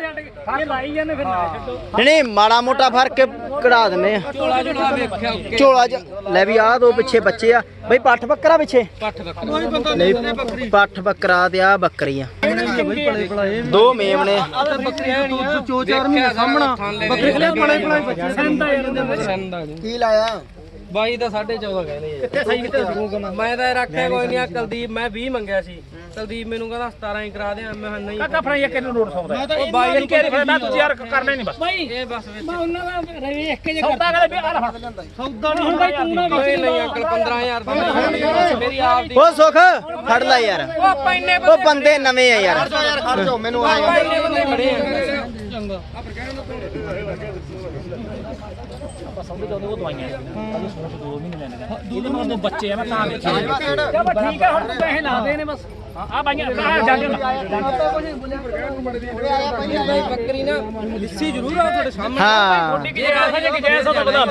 ਇਹ ਲਾਈ ਜਾਂਦੇ ਫਿਰ ਨਾ ਛੱਡੋ। ਨਹੀਂ ਨਹੀਂ ਮਾੜਾ ਮੋਟਾ ਫ਼ਰਕ ਕਢਾ ਦਿੰਨੇ ਆ। ਝੋਲਾ ਝੋਲਾ ਵੇਖਿਆ ਓਕੇ। ਝੋਲਾ ਚ ਲੈ ਵੀ ਆਹ ਦੋ ਪਿੱਛੇ ਬੱਚੇ ਆ। ਬਈ ਪੱਠ ਬੱਕਰਾ ਪਿੱਛੇ। ਪੱਠ ਬੱਕਰਾ। ਨਹੀਂ ਪੱਠ ਬੱਕਰਾ ਤੇ ਆ। ਬੱਕਰੀਆਂ ਦੋ ਮੇਮਣੇ ਬੱਕਰੀਆਂ ਨਹੀਂ ਚੋ ਚਾਰ ਮਹੀਨੇ ਸਾਹਮਣਾ। ਬੱਕਰੀ ਪਲੇ ਪਲੇ ਬੱਚੇ। ਸੰਦਾ ਯਾਰ ਉਹਦੇ ਵਿੱਚ। ਸੰਦਾ ਕੀ ਲਾਇਆ? ਬਾਈ ਦਾ 14.5 ਕਹਿੰਦੇ ਕਿੱਥੇ ਸਹੀ ਕਿੱਥੇ ਦੂਗਾ ਮੈਂ ਤਾਂ ਰੱਖਿਆ ਕੋਈ ਨਹੀਂ ਆ ਕੁਲਦੀਪ। ਮੈਂ 20 ਮੰਗਿਆ ਸੀ। ਕੁਲਦੀਪ ਮੈਨੂੰ ਕਹਿੰਦਾ 17 ਹੀ ਕਰਾ ਦੇ ਮੈਂ ਕਿਹਾ ਨਹੀਂ। ਕਾਕਾ ਫਰਾਂ ਇੱਕ ਨੂੰ ਨੋਟ ਸੌਦਾ ਉਹ ਬਾਈ ਨੂੰ ਕਿਹੜੀ ਫਿਰ ਮੈਂ ਤੁਸੀਂ ਯਾਰ ਕਰਨਾ ਹੀ ਨਹੀਂ ਬਸ। ਬਾਈ ਇਹ ਬਸ ਵਿੱਚ। ਮੈਂ ਉਹਨਾਂ ਦਾ ਵੇਖ ਕੇ ਜੇ ਸੌਦਾ ਕਰੇ ਵੀ ਆਹ ਫੜ ਸੌਦਾ ਨਹੀਂ ਹੁੰਦਾ ਤੂੰ ਨਾ ਕੋਈ ਨਹੀਂ ਅੰਕਲ 15000 ਦਾ ਮੇਰੀ ਆਪ ਦੀ ਉਹ ਸੁਖ ਫੜ ਲੈ ਯਾਰ। ਉਹ ਆਪਾਂ ਇੰਨੇ ਉਹ ਬੰਦੇ ਨਵੇਂ ਆ ਯਾਰ। ਆਪਾਂ ਇੰਨੇ ਬੰਦੇ ਖੜੇ ਆ। ਚੰਗਾ। ਸੌਦੇ ਜਦੋਂ ਉਹ ਦਵਾਈਆਂ ਅभी ਸੋਚ ਦੋ ਮਹੀਨੇ ਲੈਣੇ ਦੋ ਬੱਚੇ ਆ ਮੈਂ ਤਾਂ ਦੇਖਿਆ ਠੀਕ ਹੈ ਹੁਣ ਪੈਸੇ ਲਾ ਦੇ ਨੇ ਬਸ। ਆ ਬਾਈਆਂ ਆ ਜਾ ਬਾਈ ਬੱਕਰੀ ਨਾ ਲਿੱਸੀ ਜ਼ਰੂਰ ਆ ਤੁਹਾਡੇ ਸਾਹਮਣੇ। ਹਾਂ। ਛੋਟੀ ਕੀ ਜਗ੍ਹਾ ਹੈ ਕਿ ਜੈਸਾ ਤਾਂ ਬਤਾ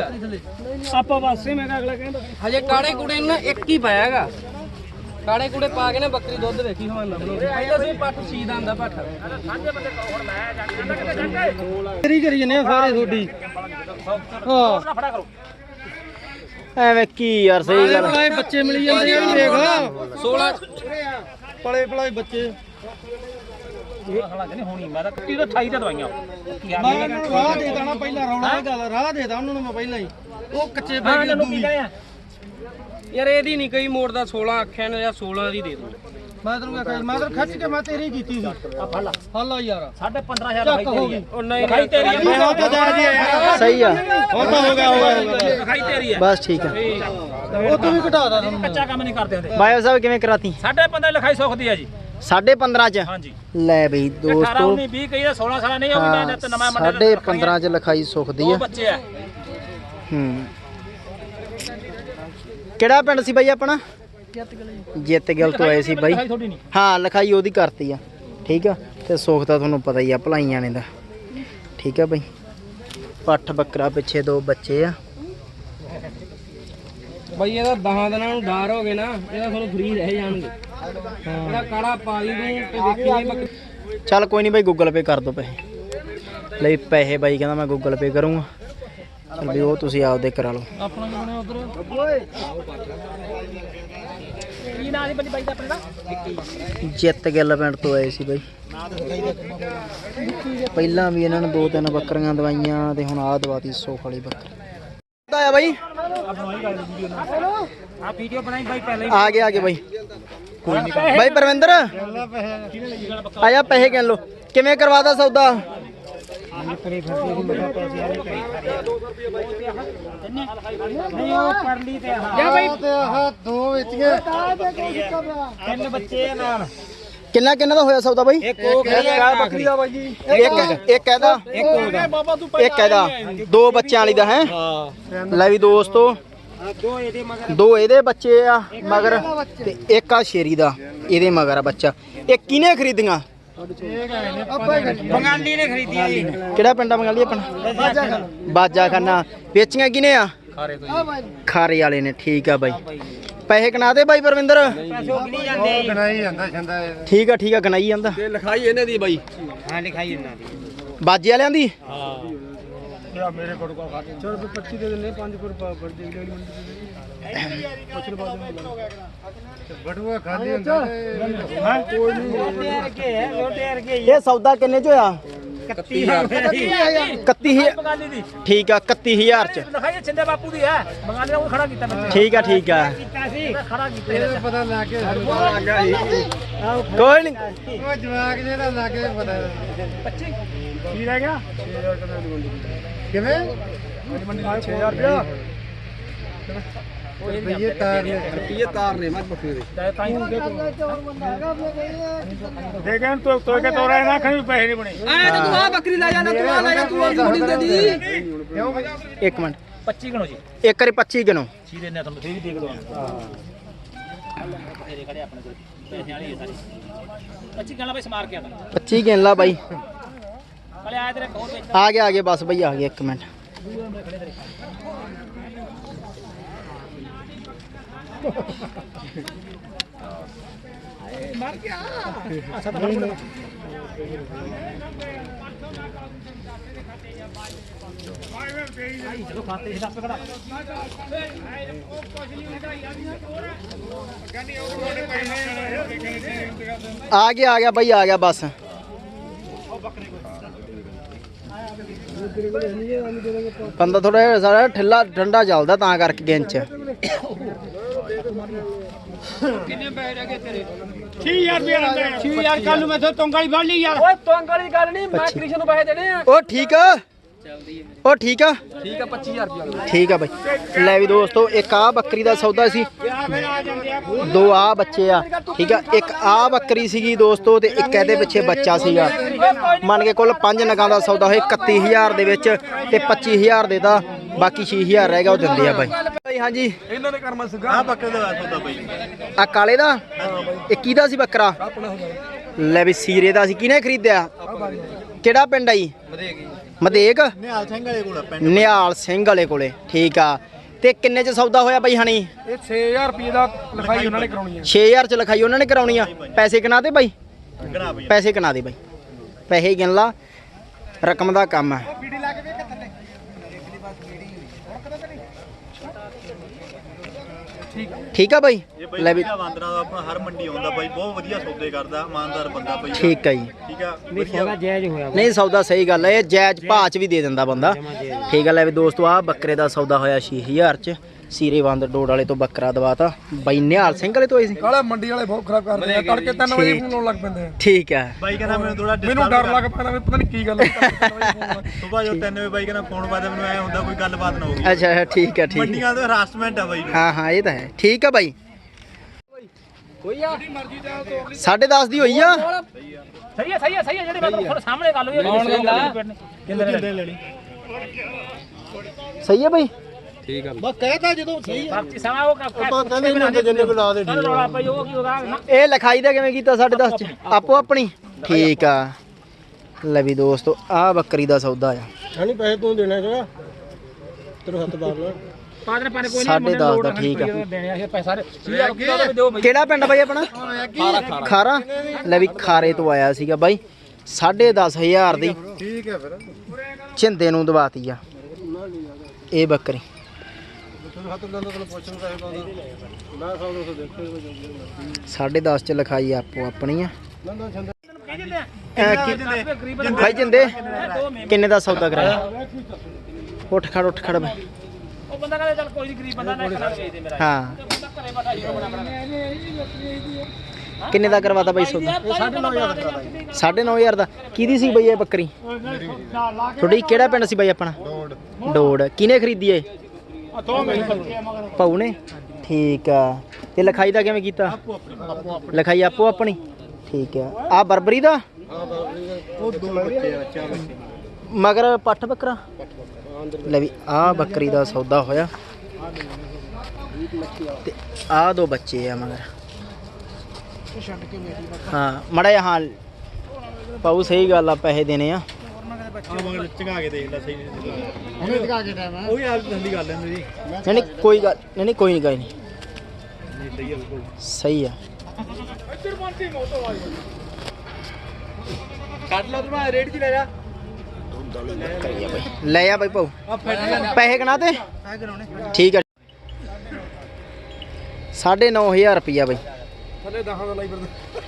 ਆਪਾਂ ਵਾਸੇ ਮੈਂ ਕਿਹਾ ਅਗਲਾ ਕਹਿੰਦਾ। ਹਜੇ ਕਾੜੇ ਕੂੜੇ ਨੂੰ ਨਾ ਇੱਕ ਹੀ ਪਾਇਆਗਾ ਕਾੜੇ ਕੂੜੇ ਪਾ ਕੇ ਨਾ ਬੱਕਰੀ ਦੁੱਧ ਵੇਖੀ ਹਵਾਨਾ ਬਣਾਉਂਦੀ। ਪਹਿਲਾਂ ਸੀ ਪੱਠ ਸੀਦ ਆਂਦਾ ਪੱਠ। ਕਰੀ ਕਰੀ ਜਨੇ ਸਾਰੇ ਤੁਹਾਡੀ। ਹਾਂ। ਫੜਾ ਕਰੋ ਐਵੇਂ ਕੀ ਯਾਰ ਸਹੀ ਗੱਲ ਬੱਚੇ ਮਿਲੀ ਜਾਂਦੇ ਆ ਦੇਖ 16 ਪਲੇ ਪਲਾਏ ਬੱਚੇ। ਇਹ ਮੈਂ ਤਾਂ ਕੁੱਤੀ ਤੋਂ 28 ਤੇ ਦਵਾਈਆਂ। ਕੀ ਆ ਮੈਂ ਰਾਹ ਦੇ ਦੇਣਾ ਪਹਿਲਾਂ ਰੌਲਾ ਗੱਲ ਰਾਹ ਦੇ ਦਾਂ ਉਹਨਾਂ ਨੂੰ ਮੈਂ ਪਹਿਲਾਂ ਹੀ। ਉਹ ਕੱਚੇ ਪੈ ਗਏ ਯਾਰ ਇਹਦੀ ਨਹੀਂ ਕਈ ਮੋੜਦਾ 16 ਆਖਿਆ ਨੇ ਜਾਂ 16 ਦੀ ਦੇ ਦੂੰ। ਮੈਂ ਤੈਨੂੰ ਕਿਹਾ ਮੈਂ ਤਾਂ ਖੱਚ ਕੇ ਮੈਂ ਤੇਰੀ ਕੀਤੀ ਸੀ। ਆ ਫੜ ਲਾ ਯਾਰ ਸਾਢੇ 15000 ਲਿਖਾਈ ਤੇਰੀ ਹੈ ਉਹ ਨਹੀਂ ਲਿਖਾਈ ਤੇਰੀ ਹੈ ਮੈਂ ਤਾਂ ਜਾ ਜੀ ਸਹੀ ਆ। ਹੁਣ ਤਾਂ ਹੋ ਗਿਆ ਹੋ ਗਿਆ ਲਿਖਾਈ ਤੇਰੀ ਹੈ ਬਸ ਠੀਕ ਆ। ਉਹ ਤੂੰ ਵੀ ਘਟਾ ਦਾ ਤੁਹਾਨੂੰ ਕੱਚਾ ਕੰਮ ਨਹੀਂ ਕਰਦੇ ਹੁੰਦੇ। ਬਾਇਆ ਸਾਹਿਬ ਕਿਵੇਂ ਕਰਾਤੀ? ਸਾਢੇ 15 ਲਿਖਾਈ ਸੁੱਖਦੀ ਹੈ ਜੀ। ਸਾਢੇ 15 ਚ? ਹਾਂਜੀ। ਲੈ ਬਈ 18 ਦੋਸਤੋ। 19 20 ਕਈ ਦਾ 16 ਸਾਲਾਂ ਨਹੀਂ ਹੋਊਗੀ ਮੈਂ ਤੇ ਨਵਾਂ ਮੰਡੇ ਸਾਢੇ 15 ਚ ਲਿਖਾਈ ਸੁਖਦੀ ਆ। ਬੱਚੇ ਆ। ਹੂੰ। ਕਿਹੜਾ ਪਿੰਡ ਸੀ ਬਾਈ ਆਪਣਾ? ਜਿੱਤ ਗਿਲ ਤੋਂ ਆਏ ਸੀ ਬਾਈ। ਹਾਂ ਲਿਖਾਈ ਉਹਦੀ ਕਰਤੀ ਆ। ਠੀਕ ਆ? ਤੇ ਸੁਖ ਤਾਂ ਤੁਹਾਨੂੰ ਪਤਾ ਹੀ ਆ ਭਲਾਈਆਂ ਨੇ ਦਾ ਠੀਕ ਆ ਬਾਈ? ਪੱਠ ਬੱਕਰਾ ਪਿੱਛੇ ਦੋ ਬੱਚੇ ਆ। ਬਈ ਇਹਦਾ 10 ਦਿਨਾਂ ਨੂੰ ਡਾਰ ਹੋ ਗਏ ਨਾ ਇਹਦਾ ਤੁਹਾਨੂੰ ਫ੍ਰੀ ਰਹਿ ਜਾਣਗੇ। ਇਹਦਾ ਕਾੜਾ ਪਾ ਦੀ ਤੂੰ ਤੇ ਦੇਖੀ ਨਹੀਂ ਬੱਕਰੀ। ਚੱਲ ਕੋਈ ਨਹੀਂ ਬਾਈ ਗੂਗਲ ਪੇ ਕਰ ਦੋ ਪੈਸੇ। ਲਈ ਪੈਸੇ ਬਾਈ ਕਹਿੰਦਾ ਮੈਂ ਗੂਗਲ ਪੇ ਕਰੂੰਗਾ। ਚੱਲ ਵੀ ਉਹ ਤੁਸੀਂ ਆਪਦੇ ਕਰਾ ਲਓ। ਆਪਣਾ ਕੀ ਬਣਿਆ ਉਧਰ? ਕੀ ਨਾਂ ਦੀ ਬੰਦੀ ਬਾਈ ਦਾ ਆਪਣੇ? ਦਾ ਜਿੱਤ ਗਿੱਲ ਪਿੰਡ ਤੋਂ ਆਏ ਸੀ ਬਾਈ। ਪਹਿਲਾਂ ਵੀ ਇਹਨਾਂ ਨੇ ਦੋ ਤਿੰਨ ਬੱਕਰੀਆਂ ਦਵਾਈਆਂ ਤੇ ਹੁਣ ਆਹ ਦਵਾਤੀ ਸੋਖ ਵਾਲੀ ਬੱਕਰੀ। ਆਇਆ ਬਾਈ? ਆ ਵੀਡੀਓ ਬਣਾਈ ਬਾਈ ਪਹਿਲੇ ਆ ਗਏ ਆ ਗਏ ਬਾਈ। ਬਾਈ ਪਰਵਿੰਦਰ ਆਇਆ ਪੈਸੇ ਗਿਣ ਲੋ ਕਿਵੇਂ ਕਰਵਾਦਾ ਸੌਦਾ? ਨਹੀਂ ਉਹ ਪਰਲੀ ਤੇ ਆ ਜਾ ਬਾਈ। ਤੇ ਆਹ ਦੋ ਵਿੱਚੀਆਂ। ਤਿੰਨ ਬੱਚੇ ਆ ਨਾਲ। ਕਿੰਨਾ ਕਿੰਨਾ ਦਾ ਹੋਇਆ ਸੌਦਾ ਬਾਈ? ਇੱਕ ਉਹ ਖੜੀ ਬੱਕਰੀ ਦਾ ਬਾਈ ਜੀ। ਇੱਕ ਇੱਕ ਇਹਦਾ? ਇੱਕ ਉਹਦਾ ਬਾਬਾ ਤੂੰ ਇੱਕ ਇਹਦਾ। ਦੋ ਬੱਚਿਆਂ ਵਾਲੀ ਦਾ ਹੈ? ਲੈ ਵੀ ਦੋਸਤੋ ਦੋ ਇਹਦੇ ਮਗਰ। ਦੋ ਇਹਦੇ ਬੱਚੇ ਆ ਮਗਰ ਤੇ ਇੱਕ ਆ ਸ਼ੇਰੀ ਦਾ ਇਹਦੇ ਮਗਰ ਆ ਬੱਚਾ। ਇਹ ਕਿਹਨੇ ਖਰੀਦੀਆਂ? ਬੰਗਾਲੀ ਨੇ ਖਰੀਦੀ ਆ ਜੀ। ਕਿਹੜਾ ਪਿੰਡ ਆ ਬੰਗਾਲੀ ਆਪਣਾ? ਬਾਜਾ ਖਾਨਾ ਵੇਚੀਆਂ ਕਿਨੇ ਆ? ਖਾਰੇ ਤੋਂ ਖਾਰੇ ਵਾਲੇ ਨੇ ਠੀਕ ਆ ਬਾਈ। ਪੈਸੇ ਕਨਾ ਦੇ ਬਾਈ ਪਰਵਿੰਦਰ? ਨਹੀਂ ਜਾਂਦੇ ਠੀਕ ਆ ਠੀਕ ਆ ਗਨਾਈ ਜਾਂਦਾ। ਤੇ ਲਿਖਾਈ ਇਹਨਾਂ ਦੀ ਬਾਈ। ਹਾਂ ਲਿਖਾਈ ਇਹਨਾਂ ਦੀ। ਬਾਜੇ ਵਾਲਿਆਂ ਦੀ? ਯਾ ਮੇਰੇ ਕੋਲ ਕੋਲ ਖਾ ਚਲ 25 ਦੇ ਦਿੰਦੇ 5 ਰੁਪਏ ਪਰ ਦੇ ਦੇ ਪੁੱਛ ਲਵਾ ਬਟੂਆ ਖਾਲੀ ਹੁੰਦਾ ਹਾਂ ਕੋਈ ਨਹੀਂ ਇਹ ਸੌਦਾ ਕਿੰਨੇ ਚ ਹੋਇਆ? 31000 31000 ਠੀਕ ਆ 31000 ਚ। ਲਿਖਾਈ ਛਿੰਦੇ ਬਾਪੂ ਦੀ ਹੈ ਬੰਗਾਲੀ ਉਹ ਖੜਾ ਕੀਤਾ ਬੱਚਾ ਠੀਕ ਆ ਠੀਕ ਆ। ਕੀਤਾ ਸੀ ਖੜਾ ਕੀਤਾ ਇਹਦਾ ਪਤਾ ਲੱਗ ਗਿਆ ਕੋਈ ਨਹੀਂ ਉਹ ਜਵਾਕ ਜਿਹੜਾ ਲੱਗ ਗਿਆ ਪਤਾ 25 ਕੀ ਰਹਿ ਗਿਆ ਕਿਵੇਂ ਮੰਡੀ 6000 ਰੁਪਇਆ ਰੁਪਈਏ ਤਾਰ ਨੇ ਰੁਪਏ ਤਾਰ ਨੇ ਮੱਝ ਬੱਕਰੀ ਦੇ ਤਾਂ ਤੋ ਤੋ ਕੇ ਤੋਰਾ ਨਾ ਖਣੀ ਪੈਸੇ ਨਹੀਂ ਬਣੇ ਐ ਤੂੰ ਆ ਬੱਕਰੀ ਲੈ ਜਾ ਨਾ ਤੂੰ ਆ ਲੈ ਜਾ ਤੂੰ ਆਪਣੀ ਮੁੰਡੀ ਦੇ ਦੀ ਇੱਕ ਮਿੰਟ 25 ਗਣੋ ਜੀ ਇੱਕ ਵਾਰੀ 25 ਗਿਣੋ ਸੀ ਦੇਣੇ ਤੁਹਾਨੂੰ ਫੇਰ ਦੇਖ ਦੋ ਤੇਰੇ ਖੜੇ ਆਪਣੇ ਕੋਲ ਪੈਸੇ ਵਾਲੀ ਹੈ ਸਾਰੀ 25 ਗਣਾ ਪੈਸੇ ਮਾਰ ਕੇ ਆਦਾ 25 ਗਿਣ ਲਾ ਬਾਈ ਆ ਗਿਆ ਆ ਗਿਆ ਬਸ ਬਈ ਆ ਗਿਆ ਇੱਕ ਮਿੰਟ ਚਲੋ ਖਾਤੇ ਸੀ ਦੱਸ ਕਢਾ ਆ ਗਿਆ ਆ ਗਿਆ ਬਾਈ ਆ ਗਿਆ ਬਸ ਬੰਦਾ ਥੋੜਾ ਜਿਹਾ ਸਾਰਾ ਠੱਲਾ ਠੰਡਾ ਚੱਲਦਾ ਤਾਂ ਕਰਕੇ ਗੇਂਦ ਚ 6000 ਕੱਲ ਨੂੰ ਮੈਥੋਂ ਤੁੰਗਲੀ ਫੜ ਲਈ ਯਾਰ। ਓਏ ਤੁੰਗ ਵਾਲੀ ਗੱਲ ਨਹੀਂ ਮੈਂ ਕ੍ਰਿਸ਼ਨ ਨੂੰ ਪੈਸੇ ਦੇਣੇ ਆ। ਉਹ ਠੀਕ ਆ? ਉਹ ਠੀਕ ਆ? ਠੀਕ ਆ 25000 ਰੁਪਏ ਠੀਕ ਆ ਬਾਈ। ਲੈ ਵੀ ਦੋਸਤੋ ਇੱਕ ਆ ਬੱਕਰੀ ਦਾ ਸੌਦਾ ਸੀ। ਦੋ ਆ ਬੱਚੇ ਆ ਠੀਕ ਆ? ਇੱਕ ਆ ਬੱਕਰੀ ਸੀਗੀ ਦੋਸਤੋ ਤੇ ਇੱਕ ਇਹਦੇ ਪਿੱਛੇ ਬੱਚਾ ਸੀਗਾ। ਮੰਨ ਕੇ ਕੁੱਲ ਪੰਜ ਨਗਾਂ ਦਾ ਸੌਦਾ ਹੋਏ 31000 ਦੇ ਵਿੱਚ ਤੇ 25000 ਦੇ ਤਾਂ ਬਾਕੀ 6000 ਰਹਿ ਗਿਆ ਉਹ ਦਿੰਦੇ ਆ ਬਾਈ। ਬਾਈ ਹਾਂਜੀ। ਇਹਨਾਂ ਨੇ ਕਰਮਾ ਸੀਗਾ ਆ ਬੱਕਰੇ ਦਾ ਸੌਦਾ ਬਾਈ ਆ ਕਾਲੇ ਦਾ? ਇਹ ਕਿਹਦਾ ਸੀ ਬੱਕਰਾ? ਲੈ ਵੀ ਸੀਰੇ ਦਾ ਸੀ ਕਿਹਨੇ ਖਰੀਦਿਆ? ਕਿਹੜਾ ਪਿੰਡ ਆਈ ਮਦੇਕ। ਨਿਹਾਲ ਸਿੰਘ ਵਾਲੇ ਕੋਲ ਆ ਪਿੰਡ ਨਿਹਾਲ ਸਿੰਘ ਵਾਲੇ ਕੋਲੇ ਠੀਕ ਆ। ਤੇ ਕਿੰਨੇ ਚ ਸੌਦਾ ਹੋਇਆ ਬਾਈ ਹਣੀ? ਇਹ 6000 ਰੁਪਏ ਦਾ ਲਿਖਾਈ ਉਹਨਾਂ ਨੇ ਕਰਾਉਣੀ 6000 ਚ ਲਿਖਾਈ ਉਹਨਾਂ ਨੇ ਕਰਾਉਣੀ ਆ। ਪੈਸੇ ਕਿਨਾ ਦੇ ਬਈ ਪੈਸੇ ਕਿਨਾ ਦੇ ਬਾਈ ਪੈਸੇ ਗਿਣ ਲਾ। ਰਕਮ ਦਾ ਕੰਮ ਹੈ ਠੀਕ ਆ। ਬਾਈ? ਇਹ ਬਾਈ ਲੈ ਵੀ ਵਧੀਆ ਵਾਂਦਰਾ ਦਾ ਆਪਣਾ ਹਰ ਮੰਡੀ ਆਉਂਦਾ ਬਾਈ ਬਹੁਤ ਵਧੀਆ ਸੌਦੇ ਕਰਦਾ ਇਮਾਨਦਾਰ ਬੰਦਾ ਬਾਈ। ਠੀਕ ਆ ਜੀ। ਠੀਕ ਆ। ਵਧੀਆ। ਜਾਇਜ਼ ਹੋਇਆ ਨਹੀਂ ਸੌਦਾ ਸਹੀ ਗੱਲ ਹੈ ਇਹ ਜਾਇਜ਼ ਭਾਅ ਚ ਵੀ ਦੇ ਦਿੰਦਾ ਬੰਦਾ। ਠੀਕ ਆ ਲੈ ਵੀ ਦੋਸਤੋ ਆ ਬੱਕਰੇ ਦਾ ਸੌਦਾ ਹੋਇਆ 6000 ਚ। ਸੀਰੇ ਵੰਦ ਡੋੜ ਵਾਲੇ ਤੋਂ ਬੱਕਰਾ ਦਵਾਤਾ। ਬਾਈ ਨਿਹਾਲ ਸਿੰਘ ਵਾਲੇ ਤੋਂ ਆਈ ਸੀ। ਕਾਲੇ ਮੰਡੀ ਵਾਲੇ ਬਹੁਤ ਖਰਾਬ ਕਰਦੇ ਆ। ਤੜਕੇ 3 ਵਜੇ ਠੀਕ। ਫੋਨ ਆਉਣ ਲੱਗ ਪੈਂਦੇ ਆ। ਠੀਕ ਆ। ਬਾਈ ਕਹਿੰਦਾ ਮੈਨੂੰ ਥੋੜਾ ਮੈਨੂੰ ਡਰ ਲੱਗ ਪੈਣਾ ਵੀ ਪਤਾ ਨਹੀਂ ਕੀ ਗੱਲ ਹੈ ਸੁਬਾ ਜੋ 3 ਵਜੇ ਬਾਈ ਕਹਿੰਦਾ ਫੋਨ ਵਾਦਾ ਮੈਨੂੰ ਐ ਹੁੰਦਾ ਕੋਈ ਗੱਲਬਾਤ ਨਾ ਹੋਊਗੀ ਅੱਛਾ ਅੱਛਾ, ਠੀਕ ਆ ਠੀਕ। ਆ। ਮੰਡੀਆਂ ਦਾ ਹਰਾਸਮੈਂਟ ਆ ਬਾਈ। ਹਾਂ ਹਾਂ ਇਹ ਤਾਂ ਹੈ। ਠੀਕ ਆ ਬਾਈ। ਕੋਈ ਆ? ਮਰਜ਼ੀ ਦਾ ਤੋੜ ਸਾਢੇ 10 ਦੀ ਹੋਈ ਆ। ਸਹੀ ਹੈ ਸਹੀ ਹੈ ਸਹੀ ਹੈ ਜਿਹੜੀ ਮੈਂ ਤੁਹਾਨੂੰ ਸਾਹਮਣੇ ਗੱਲ ਹੋਈ ਕਿੰਨੇ ਲੈਣੀ? ਸਹੀ ਆ ਬਾਈ। ਪਰਚੀ ਸਮਾਂ ਉਹ ਕਹਿੰਦੇ ਨਹੀਂ ਹੁੰਦੇ ਜਿੰਨੇ ਕੋ ਲਾ ਦੇ ਠੀਕ ਰੌਲਾ ਪਈ ਉਹ ਕੀ ਉਹਦਾ ਨਾ ਇਹ ਲਿਖਾਈ ਦਾ ਕਿਵੇਂ ਕੀਤਾ ਸਾਢੇ 10 ਚ? ਆਪੋ ਆਪਣੀ। ਠੀਕ ਆ। ਲੈ ਵੀ ਦੋਸਤੋ ਆ ਬੱਕਰੀ ਦਾ ਸੌਦਾ ਆ। ਨਹੀਂ ਪੈਸੇ ਤੂੰ ਦੇਣਾ ਹੈਗਾ। ਤੇਰੇ ਹੱਥ ਬਾਹਰ ਲਾ ਪਾਦਰੇ ਪਾਣੇ ਕੋਈ ਸਾਢੇ ਨਹੀਂ ਦਸ ਦਾ ਠੀਕ ਆ। ਦੇਣੇ ਆ ਪੈਸਾ ਸਾਰੇ 6000 ਰੁਪਏ ਦਾ ਵੀ ਦਿਓ ਬਈ। ਕਿਹੜਾ ਪਿੰਡ ਬਾਈ ਆਪਣਾ? ਖਾਰਾ ਲੈ ਵੀ ਖਾਰੇ ਤੋਂ ਆਇਆ ਸੀਗਾ ਬਾਈ। ਸਾਢੇ 10000 ਦੀ ਠੀਕ ਹੈ ਫਿਰ। ਛਿੰਦੇ ਨੂੰ ਦਵਾਤੀ ਆ। ਇਹ ਬੱਕਰੀ। ਹੱਥ ਲਾਉਂਦਾ ਪੁੱਛਣ ਪਾਉਂਦਾ ਮੈਂ ਸਾਢੇ 10 ਚ ਲਿਖਾਈ ਆਪੋ ਆਪਣੀ ਆ ਨੰਦਾ ਛੰਦ। ਐ ਕੀ ਭਾਈ ਜਿੰਦੇ? ਕਿੰਨੇ ਦਾ ਸੌਦਾ ਕਰਾਇਆ? ਉੱਠ ਖੜ ਉੱਠ ਖੜ ਬਈ ਉਹ ਬੰਦਾ ਕਹਿੰਦਾ ਚੱਲ ਕੋਈ ਨਹੀਂ ਗਰੀਬ ਬੰਦਾ ਨਾ ਕਰਾ ਵੇਚ ਦੇ ਮੇਰਾ। ਹਾਂ। ਬੰਦਾ ਘਰੇ ਬੈਠਾ ਹੀ ਬਣਾ ਬਣਾ ਕਿੰਨੇ ਦਾ ਕਰਵਾਤਾ ਬਾਈ ਸੌਦਾ? 9500 ਸਾਢੇ ਨੌ ਹਜ਼ਾਰ ਦਾ ਕਿਹਦੀ ਸੀ ਬਈ ਇਹ ਬੱਕਰੀ? ਤੁਹਾਡੀ ਕਿਹੜਾ ਪਿੰਡ ਸੀ ਬਾਈ ਆਪਣਾ? ਡੋੜ ਡੋੜ ਕਿਹਨੇ ਖਰੀਦੀ ਏ? ਭਾਊ ਨੇ ਠੀਕ ਆ। ਤੇ ਲਿਖਾਈ ਦਾ ਕਿਵੇਂ ਕੀਤਾ? ਲਿਖਾਈ ਆਪੋ ਆਪਣੀ? ਠੀਕ ਆ। ਆ ਬਰਬਰੀ ਦਾ? ਉਹ ਦੋ ਬੱਚੇ ਆ ਚਾਰ ਬੱਚੇ ਮਗਰ ਪੱਠ ਬੱਕਰਾ? ਲੈ ਵੀ ਆ ਬੱਕਰੀ ਦਾ ਸੌਦਾ ਹੋਇਆ। ਤੇ ਆ ਦੋ ਬੱਚੇ ਆ ਮਗਰ। ਹਾਂ, ਮੜਾ ਜਿਹਾ ਹਾਂ। ਪਾਉ ਸਹੀ ਗੱਲ ਆ, ਪੈਸੇ ਦੇਣੇ ਆ। ਆ ਮਗਰ ਚੰਗਾ ਕੇ ਦੇਖ ਲੈ ਸਹੀ ਨਹੀਂ ਉਹਨੇ ਚੰਗਾ ਕੇ ਟਾਈਮ ਉਹ ਵੀ ਆਪ ਦੰਦੀ ਕਰ ਲੈਂਦੇ ਜੀ ਨਹੀਂ ਨਹੀਂ ਕੋਈ ਗੱਲ ਨਹੀਂ ਨਹੀਂ ਕੋਈ ਨਹੀਂ ਕੋਈ ਨਹੀਂ। ਨਹੀਂ ਸਹੀ ਆ ਬਿਲਕੁਲ। ਸਹੀ ਆ। ਕੱਢ ਲਾ ਤੂੰ ਮੈਂ ਰੇਟ 'ਚ ਲੈ ਜਾ। ਲੈ ਆ ਬਾਈ ਪਾਉ ਪੈਸੇ ਕਨਾ ਤੇ? ਠੀਕ ਆ। ਸਾਢੇ ਨੌ ਹਜ਼ਾਰ ਰੁਪਈਆ ਬਾਈ। ਥੱਲੇ ਦਹਾਂ ਦਾ ਲਾਈ ਫਿਰਦਾ।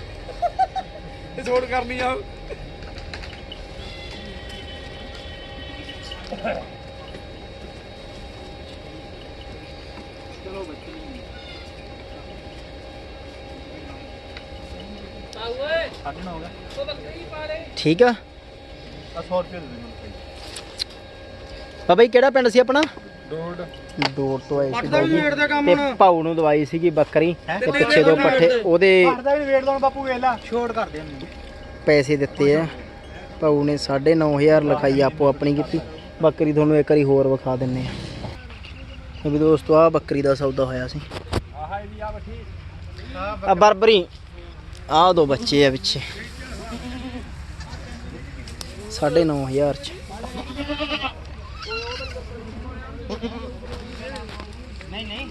ਇਹ ਛੋੜ ਕਰਨੀ ਆ। ਠੀਕ ਆ? ਆ 100 ਰੁਪਏ ਦੇ ਦੇ ਮੈਨੂੰ ਬਾਬਾ ਜੀ ਕਿਹੜਾ ਪਿੰਡ ਸੀ ਆਪਣਾ? ਡੋਡ ਦੂਰ ਤੋਂ ਆਏ ਸੀ ਦਾ ਬਾਈ ਵੀ ਜੀ। ਵੇਟ ਦਾ ਕੰਮ ਤੇ ਹੁਣ। ਨੂੰ ਦਵਾਈ ਸੀਗੀ ਬੱਕਰੀ ਤੇ ਪਿੱਛੇ ਦੋ ਪੱਠੇ ਉਹਦੇ ਦਾ ਵੀ ਵੇਟ ਲਾਉਣ ਬਾਪੂ ਵੇਖ ਲੈ। ਛੋੜ ਕਰ ਦੇ ਪੈਸੇ ਦਿੱਤੇ ਆ। ਭਾਊ ਨੇ 9500 ਲਿਖਾਈ ਆਪੋ ਆਪਣੀ ਕੀਤੀ। ਬੱਕਰੀ ਤੁਹਾਨੂੰ ਇੱਕ ਵਾਰੀ ਹੋਰ ਵਿਖਾ ਦਿੰਨੇ ਆ। ਇਹ ਵੀ ਦੋਸਤੋ ਆ ਬੱਕਰੀ ਦਾ ਸੌਦਾ ਹੋਇਆ ਸੀ। ਆ ਬਰਬਰੀ ਆ ਦੋ ਬੱਚੇ ਆ ਪਿੱਛੇ। 9500 ਚ ਨਹੀਂ ਨਹੀਂ